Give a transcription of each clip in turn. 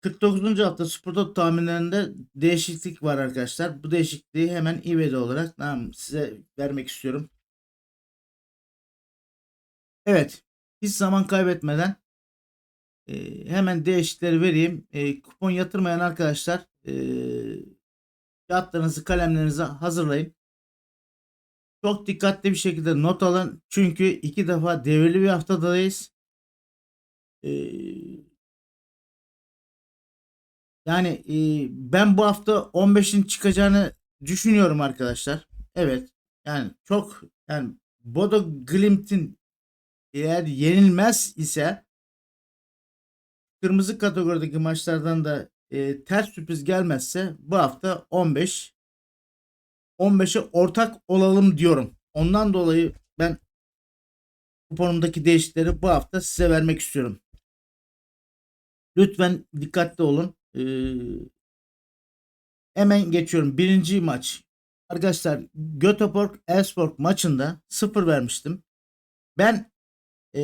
49. hafta Spor tahminlerinde değişiklik var arkadaşlar. Bu değişikliği hemen ivedi olarak tamam, size vermek istiyorum. Evet. Hiç zaman kaybetmeden e, hemen değişiklikleri vereyim. E, kupon yatırmayan arkadaşlar e, kağıtlarınızı kalemlerinizi hazırlayın. Çok dikkatli bir şekilde not alın. Çünkü iki defa devirli bir haftadayız. Ee, yani e, ben bu hafta 15'in çıkacağını düşünüyorum arkadaşlar. Evet. Yani çok yani Bodo Glimt'in eğer yenilmez ise kırmızı kategorideki maçlardan da e, ters sürpriz gelmezse bu hafta 15 15'e ortak olalım diyorum. Ondan dolayı ben kuponumdaki değişiklikleri bu hafta size vermek istiyorum. Lütfen dikkatli olun. Ee, hemen geçiyorum. Birinci maç. Arkadaşlar Göteborg Elfsborg maçında 0 vermiştim. Ben ee,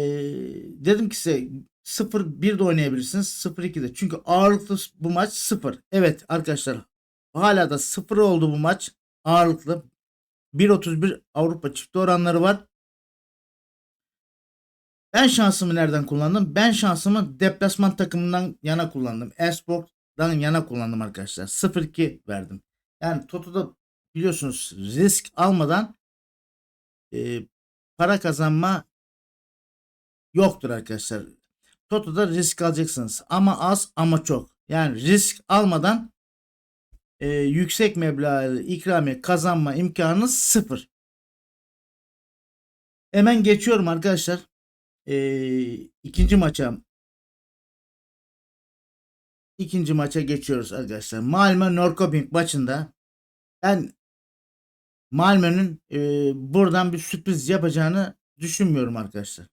dedim ki size 0-1 de oynayabilirsiniz. 0-2 de. Çünkü ağırlıklı bu maç 0. Evet arkadaşlar hala da 0 oldu bu maç. Ağırlıklı 1.31 Avrupa çifti oranları var. Ben şansımı nereden kullandım? Ben şansımı deplasman takımından yana kullandım. Elfsborg'dan yana kullandım arkadaşlar. 0-2 verdim. Yani Toto'da biliyorsunuz risk almadan e, para kazanma yoktur arkadaşlar. Toto'da risk alacaksınız. Ama az ama çok. Yani risk almadan e, yüksek meblağlı ikramiye kazanma imkanınız sıfır. Hemen geçiyorum arkadaşlar. E, ikinci maça ikinci maça geçiyoruz arkadaşlar. Malmö Norrköping maçında ben Malmö'nün e, buradan bir sürpriz yapacağını düşünmüyorum arkadaşlar.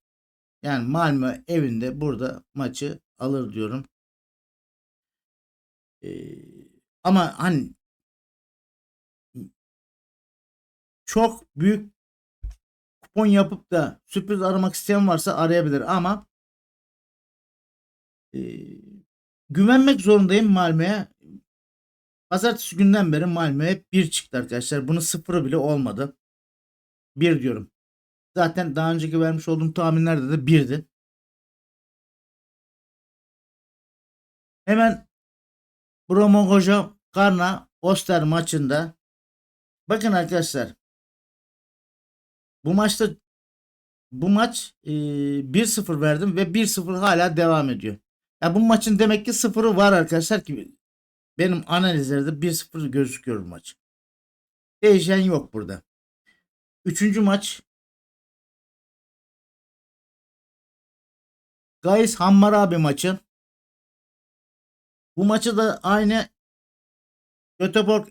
Yani Malmö evinde burada maçı alır diyorum. E, ama hani çok büyük kupon yapıp da sürpriz aramak isteyen varsa arayabilir ama e, güvenmek zorundayım Malmö'ye. Pazartesi günden beri Malmö'ye 1 çıktı arkadaşlar. Bunun sıfırı bile olmadı. 1 diyorum. Zaten daha önceki vermiş olduğum tahminlerde de 1'di. Hemen Bromo Hoca Karna Oster maçında bakın arkadaşlar bu maçta bu maç e, 1-0 verdim ve 1-0 hala devam ediyor. Ya bu maçın demek ki sıfırı var arkadaşlar ki benim analizlerde 1-0 gözüküyor maç. Değişen yok burada. Üçüncü maç Gayis Hammarabi maçı. Bu maçı da aynı Göteborg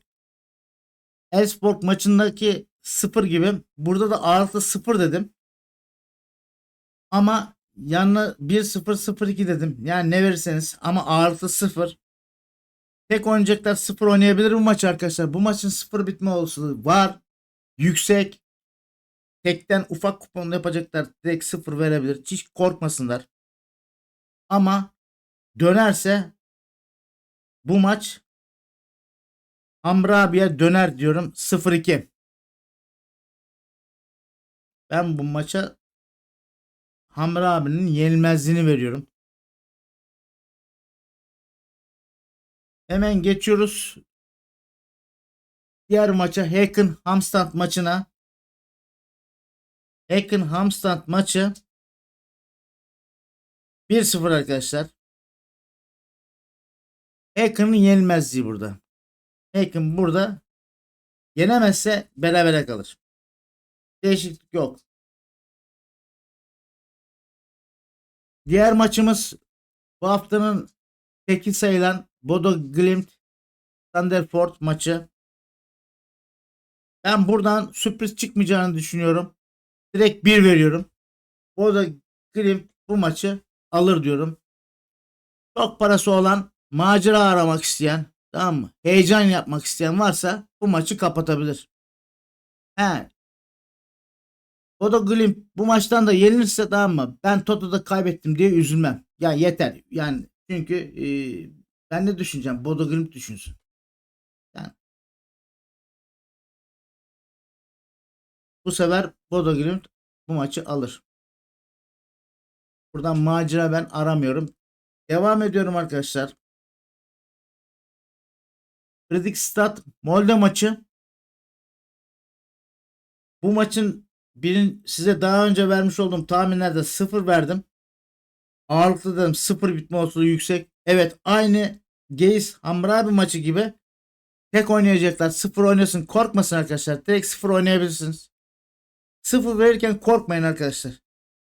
Elfsborg maçındaki 0 gibi burada da ağırlıklı 0 dedim. Ama yanına 1-0-0-2 dedim. Yani ne verirseniz ama ağırlıklı 0. Tek oynayacaklar 0 oynayabilir bu maç arkadaşlar. Bu maçın 0 bitme olasılığı var. Yüksek. Tekten ufak kupon yapacaklar. Direkt 0 verebilir. Hiç korkmasınlar. Ama dönerse bu maç Amrabi'ye döner diyorum 0-2. Ben bu maça Hamrabi'nin yenilmezliğini veriyorum. Hemen geçiyoruz. Diğer maça Haken Hamstad maçına. Haken Hamstad maçı 1-0 arkadaşlar. Haken'ın yenilmezliği burada. Haken burada yenemezse berabere kalır. Değişiklik yok. Diğer maçımız bu haftanın teki sayılan Bodo Glimt Thunderford maçı. Ben buradan sürpriz çıkmayacağını düşünüyorum. Direkt 1 veriyorum. Bodo Glimt bu maçı alır diyorum. Çok parası olan, macera aramak isteyen, tamam mı? Heyecan yapmak isteyen varsa bu maçı kapatabilir. He. Bodo Glimt bu maçtan da yenilirse tamam mı? Ben Toto'da kaybettim diye üzülmem. Ya yeter. Yani çünkü e, Ben ne düşüneceğim? Bodo Glimt düşünsün. Yani bu sefer Bodo Glimt bu maçı alır. Buradan macera ben aramıyorum. Devam ediyorum arkadaşlar. Fredrikstad Molde maçı. Bu maçın birin size daha önce vermiş olduğum tahminlerde 0 verdim. Ağırlıklı dedim 0 bitme olasılığı yüksek. Evet aynı Geis Hamrabi maçı gibi tek oynayacaklar. 0 oynasın korkmasın arkadaşlar. Direkt 0 oynayabilirsiniz. 0 verirken korkmayın arkadaşlar.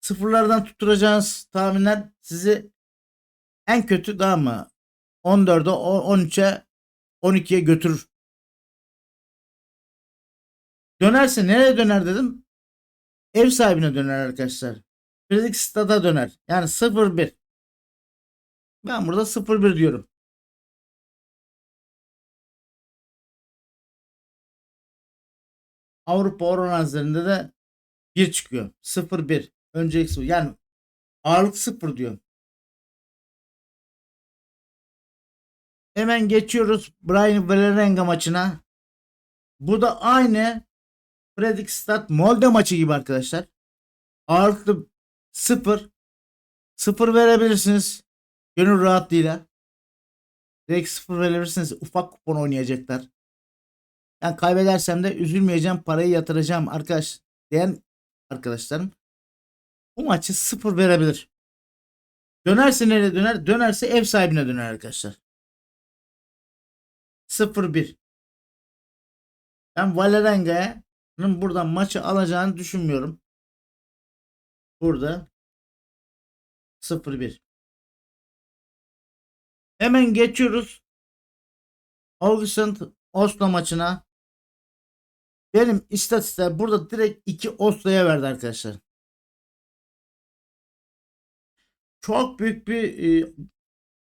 Sıfırlardan tutturacağınız tahminler sizi en kötü daha mı 14'e 13'e 12'ye götürür. Dönerse nereye döner dedim. Ev sahibine döner arkadaşlar. Fredrikstad'a döner. Yani 0-1. Ben burada 0-1 diyorum. Avrupa oranlarında de 1 çıkıyor. 0-1. Önceki 0. Yani ağırlık 0 diyor. Hemen geçiyoruz Brian Valerenga maçına. Bu da aynı Fredrikstad Molde maçı gibi arkadaşlar. Ağırlıklı 0. 0 verebilirsiniz. Gönül rahatlığıyla. Direkt 0 verebilirsiniz. Ufak kupon oynayacaklar. Yani kaybedersem de üzülmeyeceğim. Parayı yatıracağım arkadaş diyen arkadaşlarım. Bu maçı 0 verebilir. Dönerse nereye döner? Dönerse ev sahibine döner arkadaşlar. 0-1. Ben Valerenga'nın buradan maçı alacağını düşünmüyorum. Burada 0-1. Hemen geçiyoruz. Augustin Oslo maçına. Benim istatistikler burada direkt 2 Oslo'ya verdi arkadaşlar. Çok büyük bir e,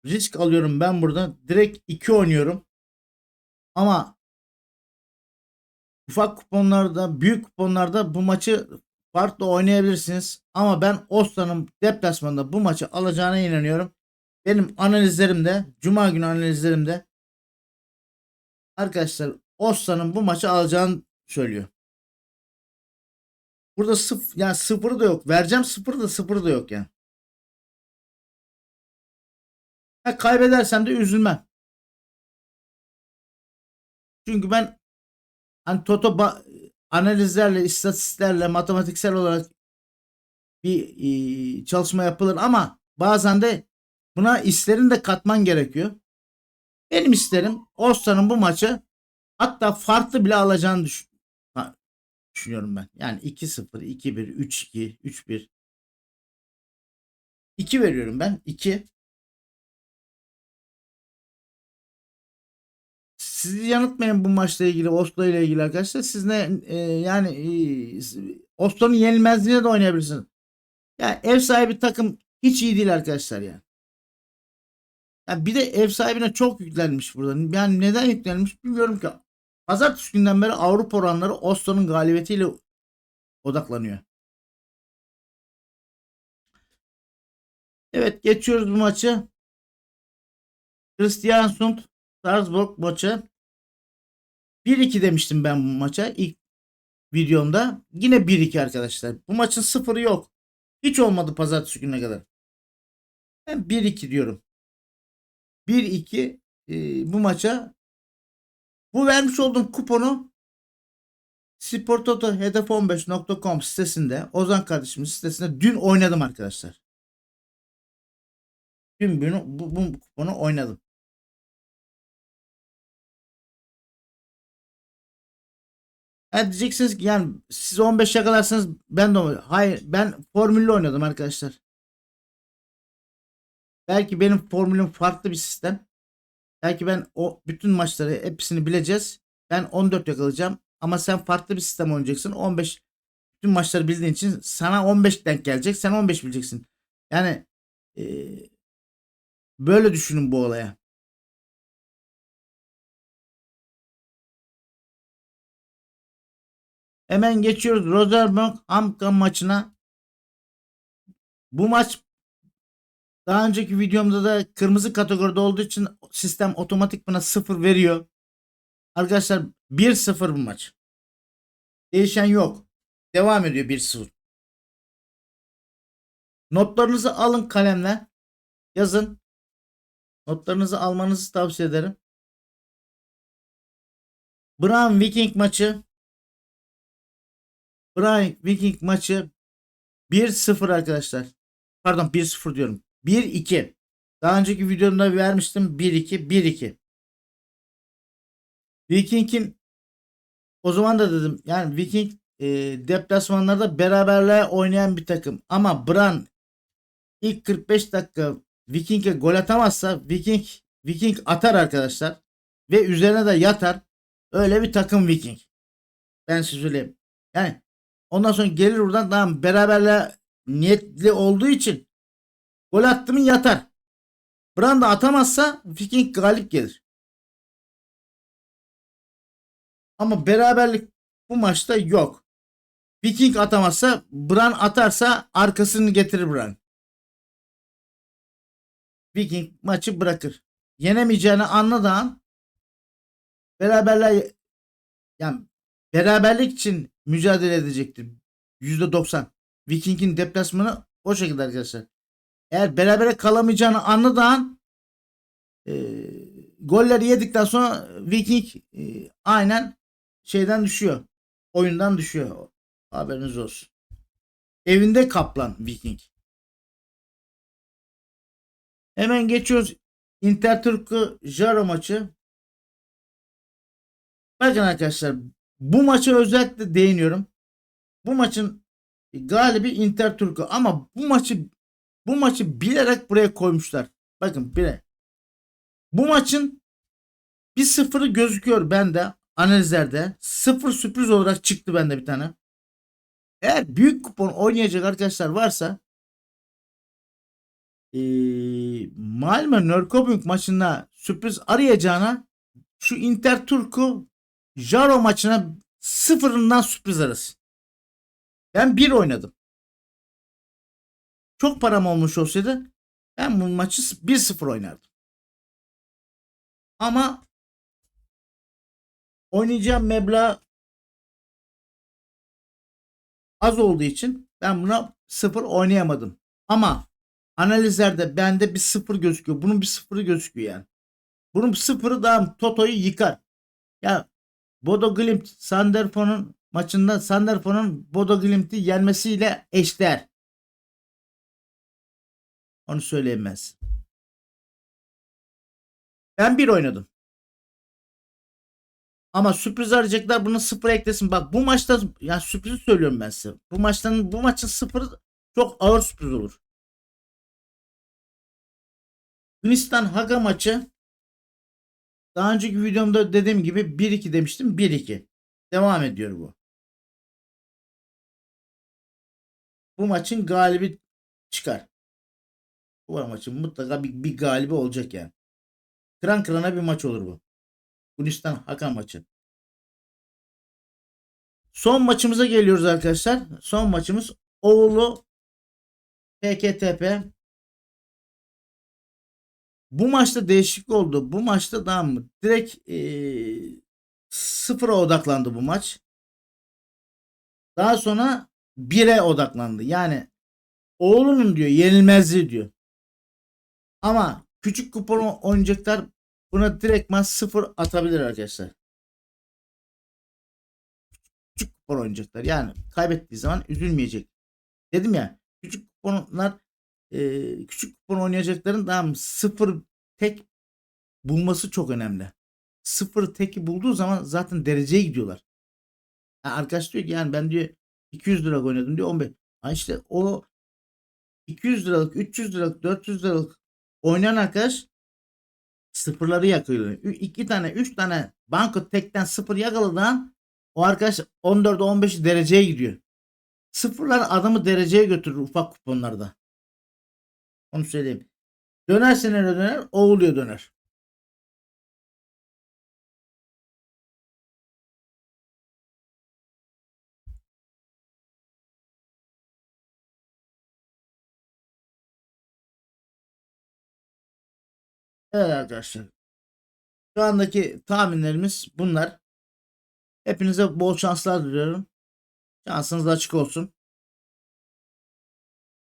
risk alıyorum ben burada. Direkt 2 oynuyorum. Ama ufak kuponlarda, büyük kuponlarda bu maçı farklı oynayabilirsiniz. Ama ben Oslo'nun deplasmanında bu maçı alacağına inanıyorum. Benim analizlerimde, Cuma günü analizlerimde arkadaşlar Oslo'nun bu maçı alacağını söylüyor. Burada sıfır, yani sıfır da yok. Vereceğim sıfır da sıfır da yok yani. Ha, kaybedersem de üzülmem. Çünkü ben hani Toto analizlerle, istatistiklerle, matematiksel olarak bir e, çalışma yapılır ama bazen de buna hislerini de katman gerekiyor. Benim isterim Osta'nın bu maçı hatta farklı bile alacağını düşün ha, düşünüyorum ben. Yani 2-0, 2-1, 3-2, 3-1. 2 veriyorum ben. 2. Sizi yanıltmayın bu maçla ilgili, Oslo ile ilgili arkadaşlar. Siz ne e, yani e, Oslo'nun yenilmezliğine de oynayabilirsiniz. Ya yani ev sahibi takım hiç iyi değil arkadaşlar yani. Ya bir de ev sahibine çok yüklenmiş burada. Yani neden yüklenmiş bilmiyorum ki. Pazartesi günden beri Avrupa oranları Oslo'nun galibiyetiyle odaklanıyor. Evet geçiyoruz bu maçı. Christiansund Salzburg maçı. 1-2 demiştim ben bu maça ilk videomda. Yine 1-2 arkadaşlar. Bu maçın sıfırı yok. Hiç olmadı pazartesi gününe kadar. Ben 1-2 diyorum. 1-2 e, bu maça bu vermiş olduğum kuponu sportotohedef15.com sitesinde Ozan kardeşimin sitesinde dün oynadım arkadaşlar. Dün bunu, bu, bu kuponu oynadım. Yani diyeceksiniz ki yani siz 15 yakalarsanız ben de Hayır ben formülle oynadım arkadaşlar. Belki benim formülüm farklı bir sistem. Belki ben o bütün maçları hepsini bileceğiz. Ben 14 yakalayacağım. Ama sen farklı bir sistem oynayacaksın. 15 bütün maçları bildiğin için sana 15 denk gelecek. Sen 15 bileceksin. Yani e, böyle düşünün bu olaya. Hemen geçiyoruz Rosenborg Amka maçına. Bu maç Daha önceki videomda da kırmızı kategoride olduğu için sistem otomatik bana 0 veriyor. Arkadaşlar 1-0 bu maç. Değişen yok. Devam ediyor 1-0. Notlarınızı alın kalemle. Yazın. Notlarınızı almanızı tavsiye ederim. Brown Viking maçı Brown Viking maçı 1-0 arkadaşlar. Pardon 1-0 diyorum. 1-2. Daha önceki videomda vermiştim 1-2 1-2. Viking'in o zaman da dedim yani Viking e, deplasmanlarda beraberliğe oynayan bir takım. Ama Bran ilk 45 dakika Viking'e gol atamazsa Viking Viking atar arkadaşlar. Ve üzerine de yatar. Öyle bir takım Viking. Ben size söyleyeyim. Yani ondan sonra gelir buradan tamam beraberle niyetli olduğu için gol attı mı yatar. Bran da atamazsa Viking galip gelir. Ama beraberlik bu maçta yok. Viking atamazsa Bran atarsa arkasını getirir Bran. Viking maçı bırakır. Yenemeyeceğini anladığı an beraberler yani beraberlik için mücadele edecektir. %90. Viking'in deplasmanı o şekilde arkadaşlar. Eğer berabere kalamayacağını anladığı an e, golleri yedikten sonra Viking e, aynen şeyden düşüyor. Oyundan düşüyor. Haberiniz olsun. Evinde kaplan Viking. Hemen geçiyoruz. Interturku Jaro maçı. Bakın arkadaşlar bu maça özellikle değiniyorum. Bu maçın galibi Interturku ama bu maçı bu maçı bilerek buraya koymuşlar. Bakın bile. Bu maçın bir sıfırı gözüküyor bende analizlerde. Sıfır sürpriz olarak çıktı bende bir tane. Eğer büyük kupon oynayacak arkadaşlar varsa ee, Malmö Norrköping maçında sürpriz arayacağına şu Inter Turku Jaro maçına sıfırından sürpriz arasın. Ben bir oynadım. Çok param olmuş olsaydı ben bu maçı 1-0 oynardım. Ama oynayacağım meblağ az olduğu için ben buna 0 oynayamadım. Ama analizlerde bende bir 0 gözüküyor. Bunun bir 0'ı gözüküyor yani. Bunun bir 0'ı da Toto'yu yıkar. Ya Bodo Glimt Sanderfon'un maçında Sanderfon'un Bodo Glimt'i yenmesiyle eşdeğer. Onu söyleyeyim ben bir oynadım. Ama sürpriz arayacaklar bunu sıfır eklesin. Bak bu maçta yani sürprizi söylüyorum ben size. Bu maçtan bu maçın sıfırı çok ağır sürpriz olur. Yunanistan Haga maçı daha önceki videomda dediğim gibi 1-2 demiştim. 1-2. Devam ediyor bu. Bu maçın galibi çıkar. Bu maçın mutlaka bir, bir galibi olacak yani. Kıran kırana bir maç olur bu. Yunanistan Hakan maçı. Son maçımıza geliyoruz arkadaşlar. Son maçımız Oğlu PKTP. Bu maçta değişiklik oldu. Bu maçta daha mı? Direkt ee, sıfıra odaklandı bu maç. Daha sonra 1'e odaklandı. Yani oğlunun diyor yenilmezliği diyor. Ama küçük kupon oynayacaklar buna direktman sıfır atabilir arkadaşlar. Küçük kupon oynayacaklar. Yani kaybettiği zaman üzülmeyecek. Dedim ya küçük kuponlar e, küçük kupon oynayacakların daha sıfır tek bulması çok önemli. Sıfır teki bulduğu zaman zaten dereceye gidiyorlar. Yani arkadaş diyor ki yani ben diyor 200 lira oynadım diyor 15. Ha işte o 200 liralık, 300 liralık, 400 liralık oynayan arkadaş sıfırları yakıyor. İki tane, üç tane banko tekten sıfır yakaladan o arkadaş 14 15 dereceye gidiyor. Sıfırlar adamı dereceye götürür ufak kuponlarda. Onu söyleyeyim. Dönerse nereye döner? O oluyor döner. Evet arkadaşlar. Şu andaki tahminlerimiz bunlar. Hepinize bol şanslar diliyorum. Şansınız açık olsun.